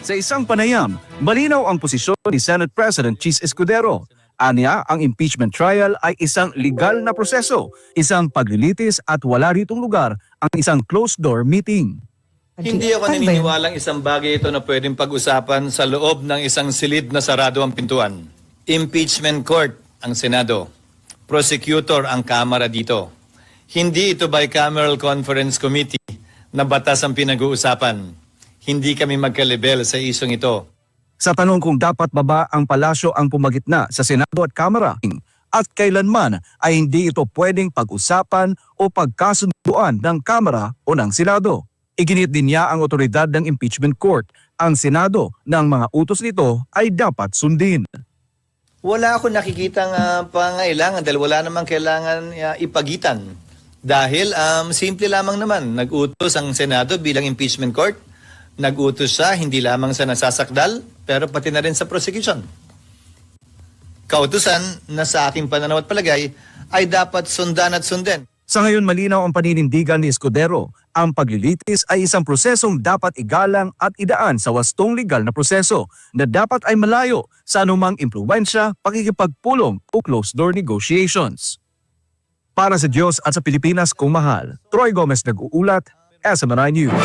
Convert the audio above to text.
Sa isang panayam, malinaw ang posisyon ni Senate President Chis Escudero. Anya, ang impeachment trial ay isang legal na proseso, isang paglilitis at wala ritong lugar ang isang closed-door meeting. Hindi ako Ano naniniwalang isang bagay ito na pwedeng pag-usapan sa loob ng isang silid na sarado ang pintuan. Impeachment court ang Senado. Prosecutor ang Kamara dito. Hindi ito bicameral conference committee na batas ang pinag-uusapan. Hindi kami magkalibel sa isyong ito. Sa tanong kung dapat baba ang palasyo ang pumagitna sa Senado at Kamara at kailanman ay hindi ito pwedeng pag-usapan o pagkasunduan ng Kamara o ng Senado. Iginit din niya ang otoridad ng impeachment court. Ang Senado ng mga utos nito ay dapat sundin. Wala ako nakikitang uh, pangailangan dahil wala namang kailangan ah, ipagitan. Dahil um, simple lamang naman, nag-utos ang Senado bilang impeachment court. Nag-utos siya hindi lamang sa nasasakdal, pero pati na rin sa prosecution. Kautusan na sa aking pananaw at palagay ay dapat sundan at sundin. Sa ngayon malinaw ang paninindigan ni Escudero. Ang paglilitis ay isang prosesong dapat igalang at idaan sa wastong legal na proseso na dapat ay malayo sa anumang impluensya, pakikipagpulong o closed-door negotiations. Para sa Diyos at sa Pilipinas kung mahal, Troy Gomez nag-uulat, SMNI News.